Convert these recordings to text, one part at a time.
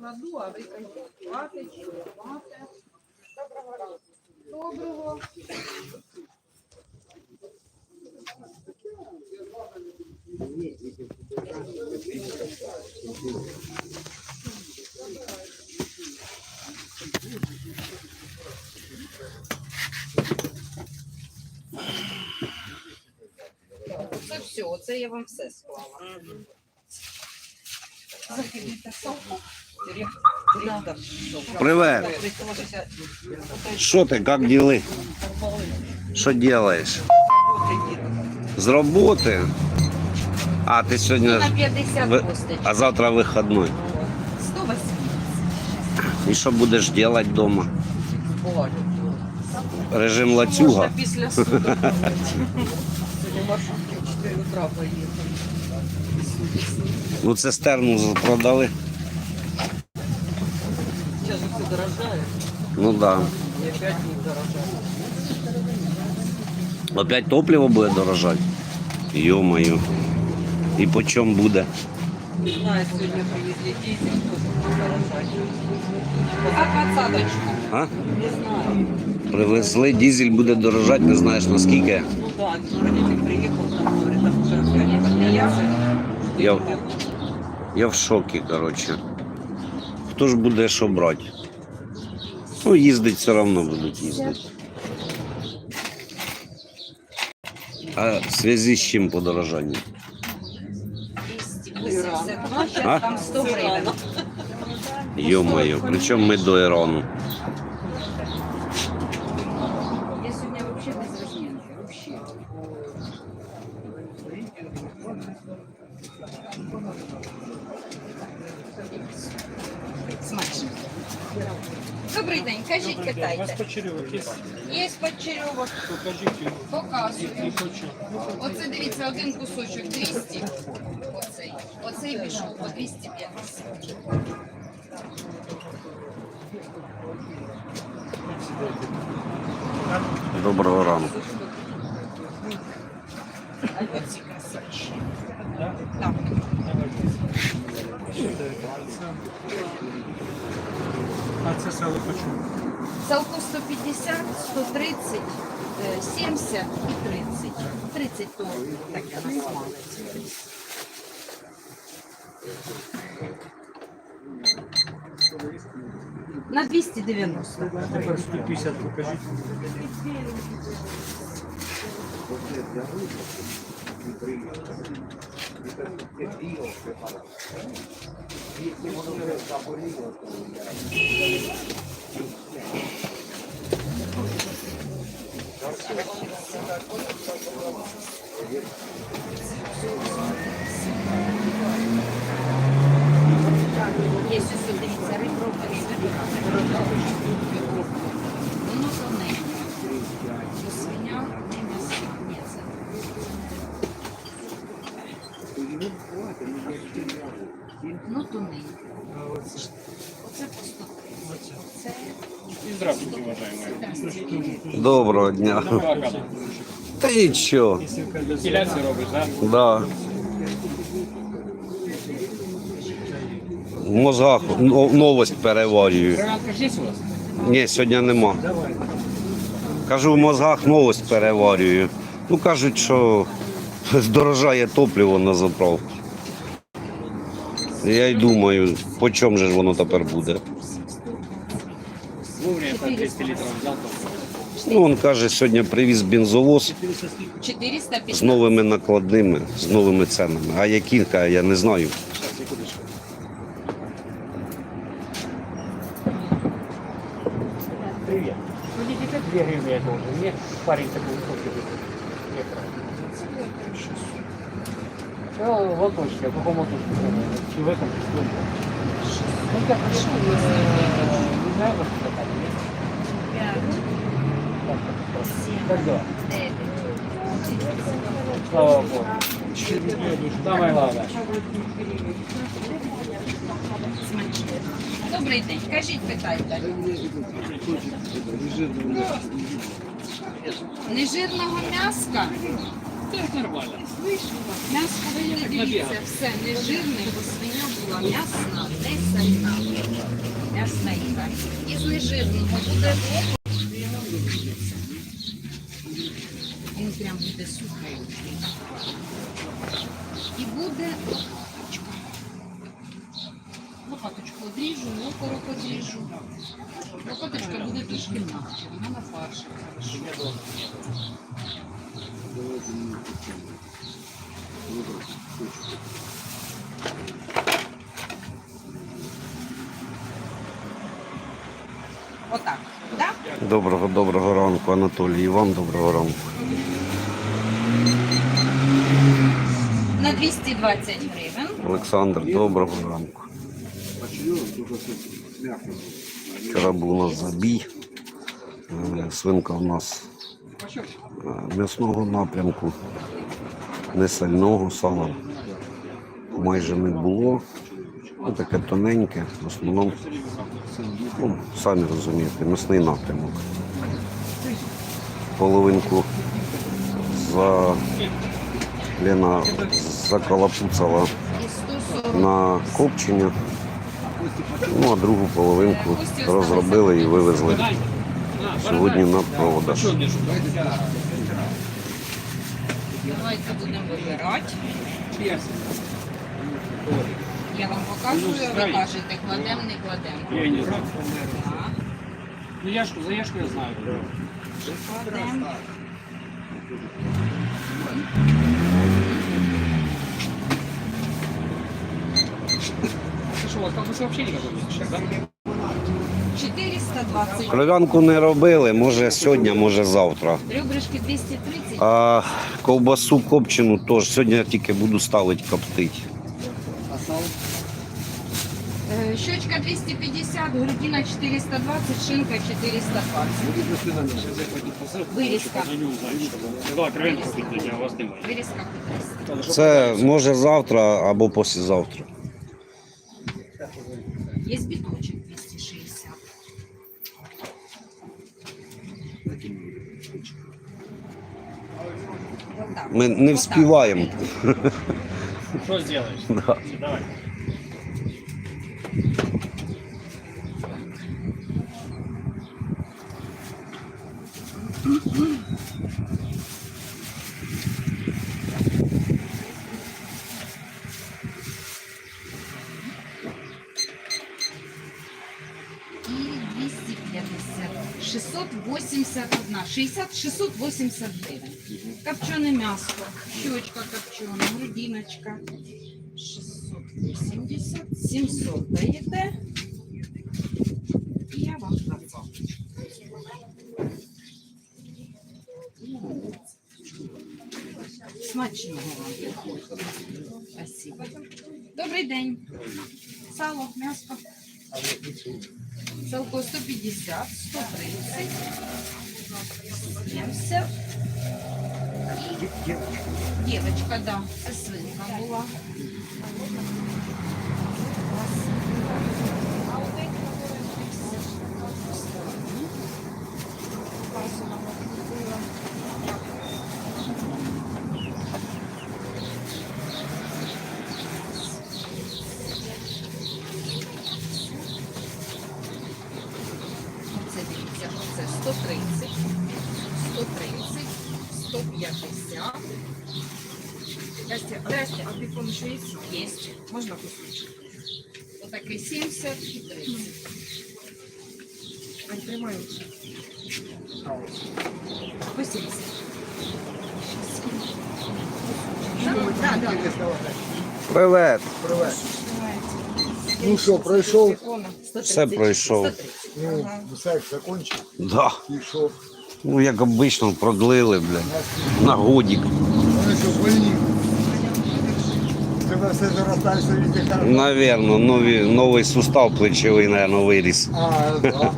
кладу, а ви кажіть, хватить, чи не хватить. Доброго. Це все, це я вам все склала. Закидайте соку. Директор. Привет. Що ти, як діли? Що робиш? З роботи? А, ти сьогодні. На 50 А завтра вихідний. 180. І що будеш робити вдома? Режим лацюга. Після суду. Сьогодні маршрутки в 4 утра поїхали. Ну, цистерну продали. Зараз все дорожає, Ну. Да. опять топливо буде дорожати. Йо-моє. І по чому буде? Не знаю, сьогодні привезли дизель, теж буде дорожати. А двадцаточку? А? Не знаю. Привезли, дизель буде дорожати, не знаєш наскільки. Ну так, родитель приїхав, там, говорить, там вже опять я в шокі, коротше. Хто ж буде що брати? Ну, їздить все одно будуть їздити. А в зв'язку з чим подорожання? 280. А? там 100 гривень. Йо-моє, причому ми до Ірану. Я сьогодні взагалі без розмінки. Вообще. Смачно. Добрий день, кажіть, У вас питайте. є? Є Покажіть. показую. Оце дивіться, один кусочок 200. Оцей. Оцей пішов по 250. Доброго ранку. А оці красавчі. Так. А це сало хочу. Салку 150, 130, е, 70 і 30. 30 то таке на смалець. На 290. А тепер 150 покажіть. Є ось, дивіться, Ну, тоненьке. Оце по 130. Оце Здравствуйте, уважаемые. Доброго дня. Та нічого. Філяцію робиш, да? Да. В мозгах но- новость переварюю. Кроватка ж є у вас? Ні, сьогодні нема. Кажу, в мозгах новость переварюю. Ну кажуть, що здорожає топливо на заправку. Я й думаю, по чому же ж воно тепер буде. Вовремя по 200 літрів взяв. Ну, він каже, сьогодні привіз бензовоз 450. з новими накладними, з новими ценами. А які, каже, я не знаю. Зараз, секундочку. Привет. Ну, не тебе 2 гривны я должен. Мне парень такой высокий выдал. Мне правильно. Ну, вот точно, в каком отпуске? И в этом, и в том. Ну, как, э, не знаю, во что там, нет? Так, дела? Слава Богу. Самое главное. Добрий день, кажіть, питайте. Нежирного м'яска Це нормально. М'ясо буде, дивіться, все нежирне, бо свиня була м'ясна, не сальна. М'ясна ікра. Із нежирного буде він прям буде сухенький. І буде лопаточка. Лопаточку одріжу, окорок одріжу. Лопаточка буде трошки м'якше, вона на фарші хорошо. Отак, так? Доброго, доброго ранку, Анатолій. І вам доброго ранку. 220 гривень. Олександр, доброго ранку. Вчора був у нас забій. Е, Свинка у нас е, м'ясного напрямку, не сального, сала майже не було. Ну, таке тоненьке, в основному, ну, самі розумієте, м'ясний напрямок. Половинку за Лена заколопуцала на копчення. Ну а другу половинку розробили і вивезли сьогодні на продаж. Давайте будемо вибирати. Я вам показую, ви кажете, кладемо, не кладемо. Я не знаю. Так, Ну яшку, за яшку я знаю. кладемо. что, у вас колбасы вообще никакой нет сейчас, да? 420. Кров'янку не робили, може сьогодні, може завтра. Ребрышки 230. А ковбасу копчену теж сьогодні я тільки буду ставити коптити. Е, Щочка 250, грудина 420, шинка 420. Вирізка. Я не знаю, что было. Давай, кровенку купить, а у вас немає. Вирізка по 300. Це може завтра або післязавтра. Є біточок 260. Отак. Ми не вспіваємо. Что сделаешь? Да. Давай. І 250. 681. 60, 680 гривень. Копчене м'ясо, щочка копчена, грудиночка. 680, 700 даєте. І я вам дам. Смачного вам. Спасибо. Добрий день. Сало, м'ясо. Салко 150, 130, 70. Девочка, да, це свинка була. Оце дивіться, оце 130, 130, 150. Здрасте, здрасте, а бекон еще есть? Есть. Можно кусочек? Вот такой 70 и 30. Отримаю. 80. Да, да, да. Привет. Ну що, пройшов? Все пройшов. Ну, все закончив. Да. Що? Ну, як обично, продлили, блядь. На годик. Наверно. Навірно, новий сустав плечовий, наверное, виріс. А, да.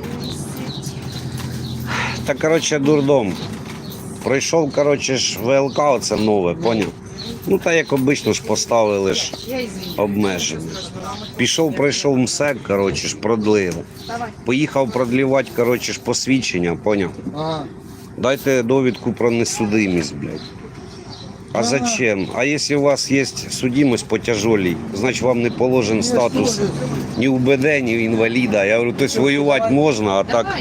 Та коротше, дурдом. Пройшов, коротше, ж ВЛК, оце нове, поняв? Ну та як обично ж поставили ж обмеження. Пішов, пройшов МСЕК, коротше ж продлив. Поїхав продлівати, коротше ж посвідчення, поняв? Дайте довідку про несудимість, блядь. А зачем? А если у вас есть судимость по тяжелей, значит вам не положен статус ні УБД, ні інваліда. Я говорю, тобто воювати можна, а так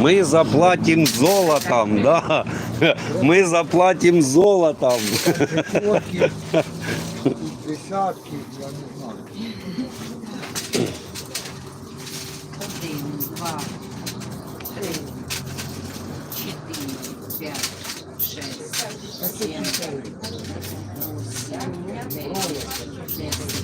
ми заплатимо золотом, да? Ми заплатимо золотом. Десятки, я не знаю. Один, два, три, чотири, п'ять, шесть, сім, восемь, дев'ять,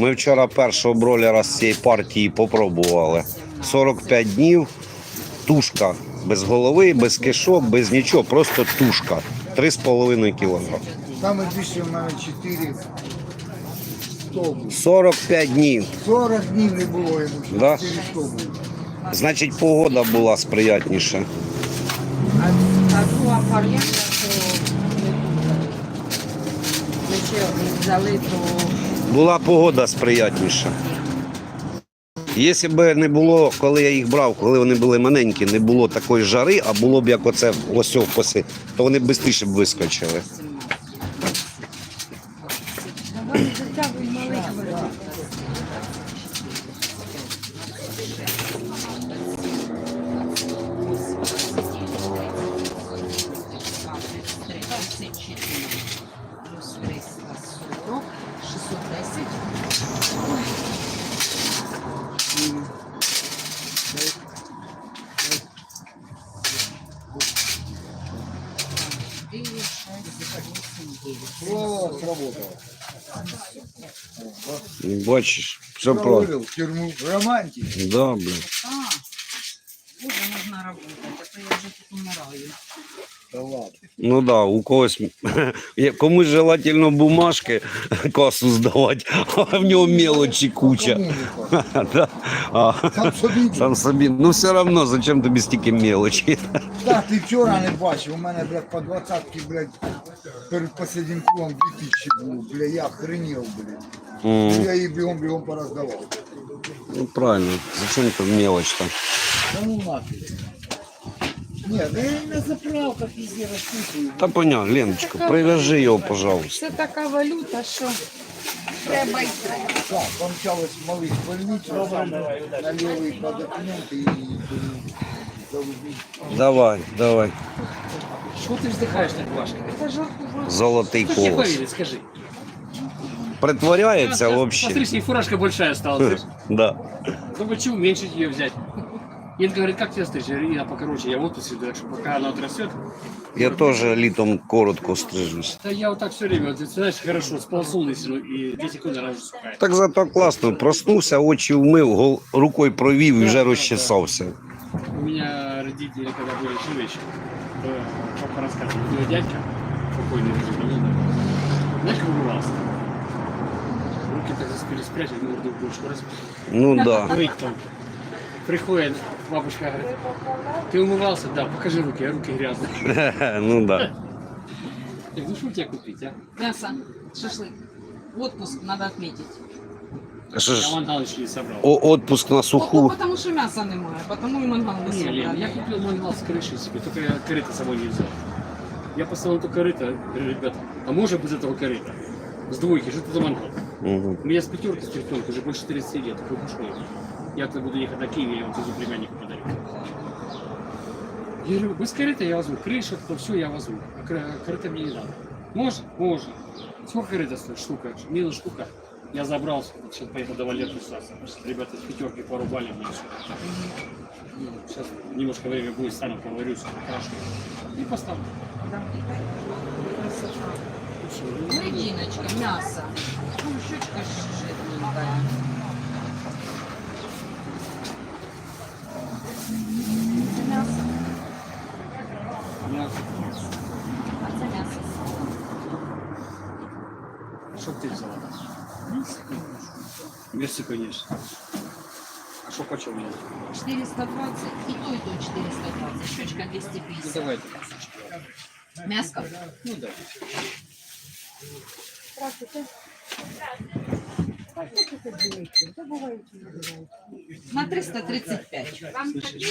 Ми вчора першого бролера з цієї партії попробували. 45 днів, тушка без голови, без кишок, без нічого, просто тушка. 3,5 кг. Саме більше в мене 4 стовбу. 45 днів. 40 днів не було йому, Да? 4 стовбу. Значить, погода була сприятніша. А, а друга варіанта, то ми ще взяли, то Була погода сприятніша. Якщо б не було, коли я їх брав, коли вони були маленькі, не було такої жари, а було б як оце ось поси, то вони б швидше б вискочили. 4, 6, 8, 9. О, сработало. Бачиш, все просто. Провалил тюрьму. Романтик. Да, блин. А, уже нужно работать, а то я уже тут умираю. Да ладно. Ну да, у когось є- комусь желательно бумажки касу здавати, а в нього мелочі куча. Кому не так? Да. А, Сам собі. сам собі. Ну все одно, зачем тобі стільки мелочі? Так, ти вчора не бачив, у мене, блядь, по двадцятки, блядь, перед последнім кругом 2000 було, бля, я охренел, блядь. М, Я її бігом-бігом пороздавав. Ну правильно, зачем то мелочь-то? Да ну нафиг. Ні, да я на заправках везде розсипую. Та понятно, Леночка, привяжи його, пожалуйста. Це така валюта, що треба й треба. Так, помчалось малих больниць, наліво на документи і залубіть. Давай, давай. Що ти вздихаєш так важко? Це жарко важко. Золотий Кто тебе колос. поверит, скажи. Притворяється Смотри, взагалі. с ней фуражка большая осталась. Да. Ну почему уменьшить ее взять? Инка говорит, как тебя стричь? Я говорю, я покороче, я в отпуске, так что пока она отрастет. Я теж літом коротко стрижусь. Да я вот так все время, вот, ты знаешь, хорошо, сползул лысину и 2 секунды она уже сухая. Так зато класно. Проснувся, очі вмив, гол- рукою провів і вже розчесався. У меня родители, когда были живы еще, то папа рассказывал, у него дядька, покойный уже, знаешь, как умывался? Руки так за спину спрятали, морду в бочку раз. Ну да. Мыть там. Приходит, бабушка говорит, ты умывался? Да, покажи руки, а руки грязные. Ну да. Я говорю, ну что у тебя купить, а? Мясо, шашлык. Отпуск надо отметить. Що Я ж, мангал еще не собрал. о- отпуск на Ну, суху. потому что мяса немає, потому и мангал не Не, Лен, я собрали. купил мангал с крышей себе, только я корыто с собой не взял. Я поставил только корыто, говорю, ребята, а может без этого корыта? С двойки, что это за мангал? Мгм. У меня с пятерки, с уже больше 30 лет, такой большой. Я когда буду ехать на Киеве, я вам тоже племяннику подарю. Я говорю, без корыта я возьму, крыша, то все я возьму, а корыто мне не надо. Можно? Можно. Сколько корыта стоит? Штука. Милая штука. Я забрал, сейчас поехал до Валерки Саса. Ребята с пятерки порубали мне все. Сейчас немножко время будет, стану поварюсь, хорошо. И поставлю. Серединочка, мясо. Ну, щечка жирненькая. Це м'ясо. Мясо. А це м'ясо. Что ты взяла? Мерси, конечно. А что почем мне? 420 и то, и то 420. Щечка Ну 250. давайте. Мяско? Ну да. На 335.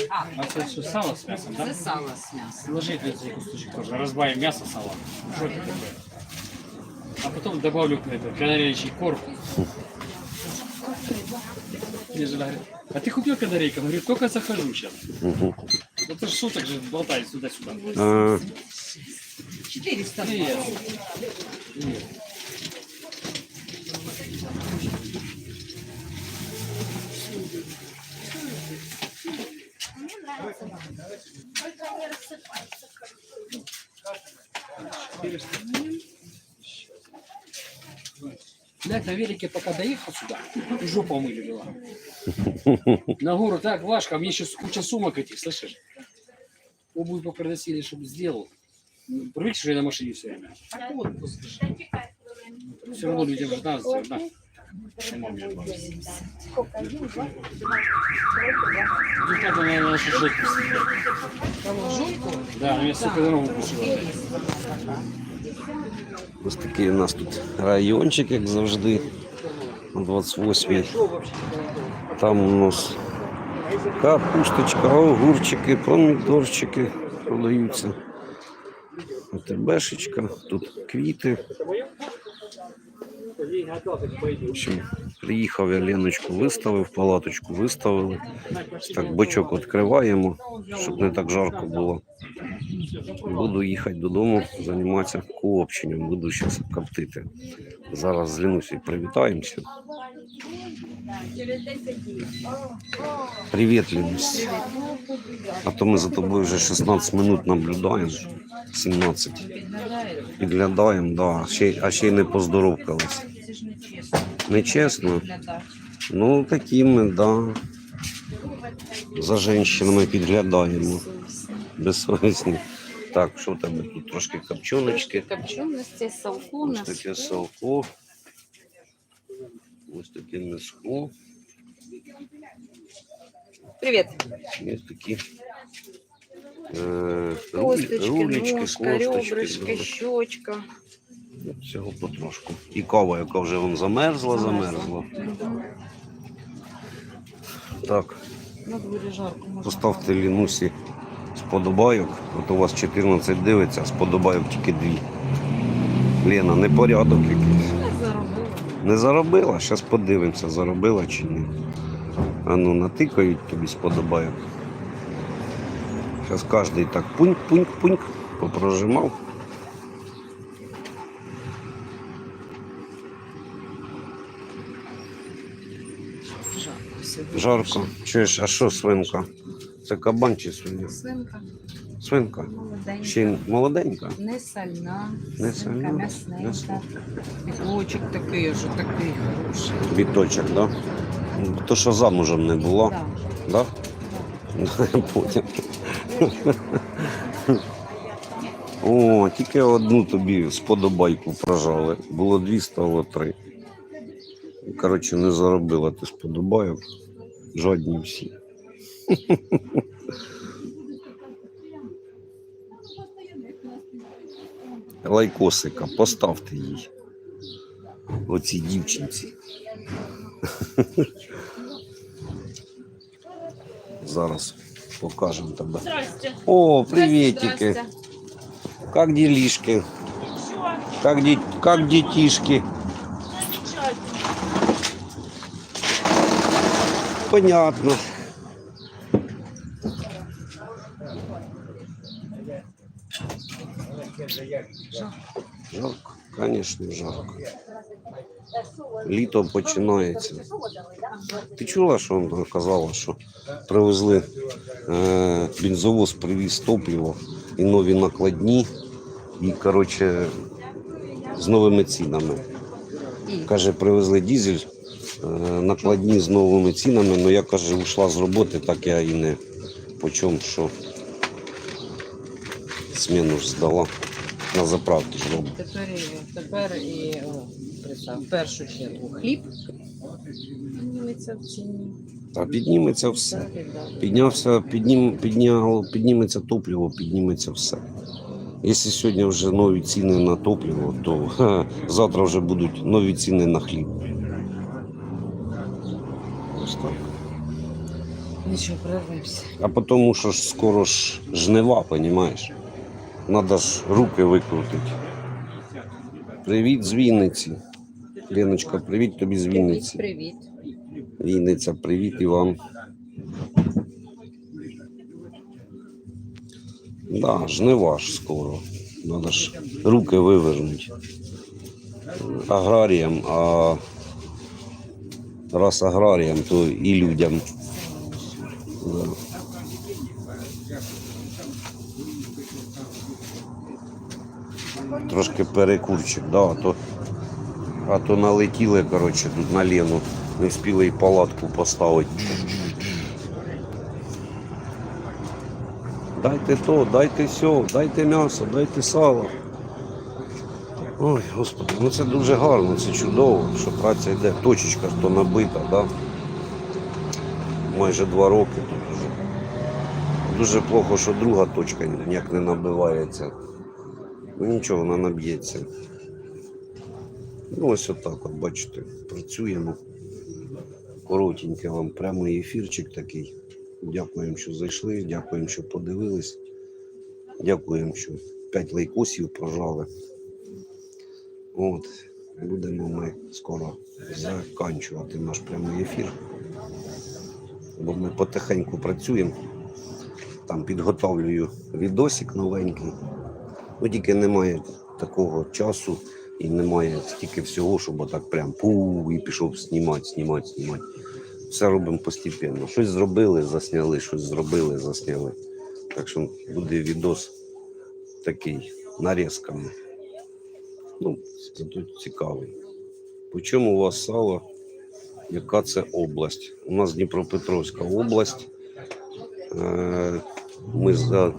А, А це що, сало з м'ясом, це так? сало з м'ясом. Ложи цей кусочек тоже. Разбавим мясо, сало. Что это такое? А потом добавлю это, канарейчий корм. Мне жена говорит, а ты купил канарейка? Говорю, только захожу сейчас. Угу. Ну ты ж суток же болтаешь сюда-сюда. А, 400 Привет. Привет. Блядь, на велике пока доехал сюда, жопу мыли была. На гору так важко, а мне сейчас куча сумок этих, слышишь? Обувь попросили, чтобы сделал. Ну, Привык, что я на машине все время. Все равно людям же надо, все равно. Почему мне было? Результаты, наверное, на шашлык. Да, но я, сука, дорогу кушала. ось такий у нас тут райончик, як завжди, на 28-й. Там у нас капусточка, огурчики, помідорчики продаються. ОТБшечка, тут квіти. В общем, приїхав я Леночку виставив, палаточку виставили. Так, бочок відкриваємо, щоб не так жарко було. Буду їхати додому, займатися коопченням, буду зараз коптити. Зараз з Ленусею привітаємося. Привіт, Ленусь. А то ми за тобою вже 16 минут наблюдаємо. 17. Підглядаємо, да. Ще, а ще й не поздоровкалися. Чесно. Нечесно. Ну, такі ми, да. За жінками підглядаємо. Безсовісні. Так, що в тебе тут трошки копчоночки. Копченості, салку Ось таке салко. Ось таке м'яско. Привіт. Є такі е, Косточки, рулечки, ножка, ребрышки, щочка. Всього потрошку. І кава, яка вже вон замерзла, замерзла. Так, На дворі жарко можна. поставте Лінусі сподобайок. От у вас 14 дивиться, а сподобайок тільки дві. Лена, непорядок якийсь. Не заробила. Зараз подивимося, заробила чи ні. А ну, натикають тобі сподобайок. Зараз кожен так пуньк-пуньк-пуньк попрожимав. Жарко. Жарко. Чуєш, а що свинка? Це кабан чи свиня? Свинка Свинка. молоденька. Ще молоденька. Не сальна, Не свинка сальна, м'ясненька. Піточок такий вже такий хороший. Біточок, да? То, що замужем не була, Да. да? Потім. О, тільки одну тобі сподобайку прожали. Було дві, стало три. Коротше, не заробила ти сподобайок. Жодні всі. Лайкосика, поставте їй. Оцій дівчинці. Зараз покажемо тебе. Здрасте. О, приветики. Здрасте. Как делишки? Что? Как, де... как детишки? Замечательно. Понятно. Конечно, жарко. Літо починається. Ти чула, що вона казала, що привезли е, бензовоз привіз топливо і нові накладні, і коротше з новими цінами. Каже, привезли дізель, е, накладні з новими цінами, але я каже, ушла з роботи, так я і не по чому, що зміну ж здала. На заправки ж тепер, і- тепер і о, представ, в першу чергу хліб підніметься в ціні. Та підніметься все. Так і далі. Піднявся, піднім, підняв, підніметься топливо, підніметься все. Якщо сьогодні вже нові ціни на топливо, то ха, завтра вже будуть нові ціни на хліб. Ось так. Нічого, прорвемося. А тому що ж скоро ж жнива, понімаєш? Надо ж руки викрутити. Привіт з Вінниці. Леночка, привіт тобі з Вінниці. Привіт. Вінниця, привіт і вам. Да, жнива ж скоро. Надо ж руки вивернути. Аграріям, а раз аграріям, то і людям. Да. Трошки перекурчик, да, а то, а то налетіли, коротше, тут на Лену. Не встигли і палатку поставити. Дайте то, дайте сьо, дайте м'ясо, дайте сало. Ой, господи, ну це дуже гарно, це чудово, що праця йде. Точечка то набита, да? майже два роки тут уже. Дуже плохо, що друга точка ніяк не набивається. Ну нічого, вона наб'ється. Ну ось отак, от бачите, працюємо. Коротенький вам прямий ефірчик такий. Дякуємо, що зайшли, дякуємо, що подивились. Дякуємо, що 5 лайкосів прожали. От, будемо ми скоро заканчувати наш прямий ефір. Бо ми потихеньку працюємо. Там підготовлюю відосик новенький. Ну тільки немає такого часу і немає стільки всього, щоб отак прям пу і пішов знімати, знімати, знімати. Все робимо постепенно. Щось зробили, засняли, щось зробили, засняли. Так що буде відос такий нарізками. Ну, тут цікавий. По чому у вас сало? Яка це область? У нас Дніпропетровська область. Е, Ми за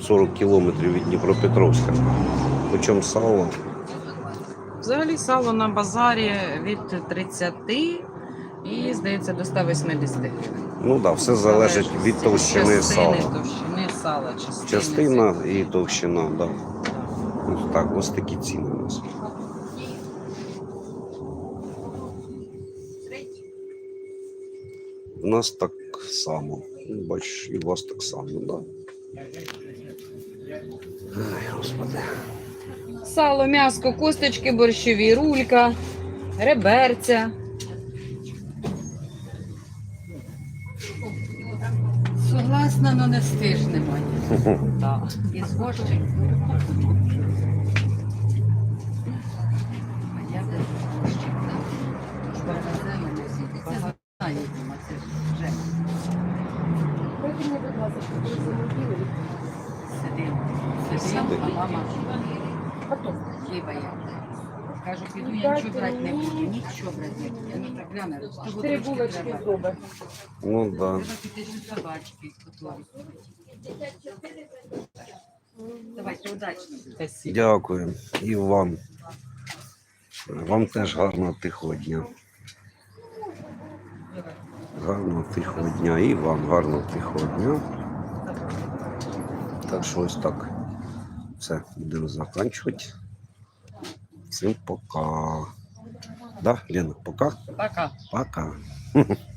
40 кілометрів від Дніпропетровська. По чому сало? Взагалі сало на базарі від 30 і, здається, до 180 гривень. Ну так, да, все залежить від товщини сала. товщини сала, частини. Частина і товщина, так. Да. Ось так, ось такі ціни у нас. У нас так само. Бачиш, і у вас так само, так. Да. Ай, господи. Сало, м'яско, косточки борщові, рулька, реберця. Согласна, но не стижнемо. Так. І з борщик. А я де борщик, так? Багатемо не сіти. Це багатаємо, це вже. Сидимо. Киває. Кажу, піду, я нічого брати не буду, нічого брати не буду. Ну так гляне, того Три булочки зробить. Ну. Да. Треба піти ще собачки готові. Давайте, удачно. Спасибо. Дякую. І вам. Вам теж гарного тихого дня. Гарного тихого дня. І вам гарного тихого дня. Так що ось так. Все, будемо закінчувати. Всім пока. Да, Лена, пока? Пока. Пока.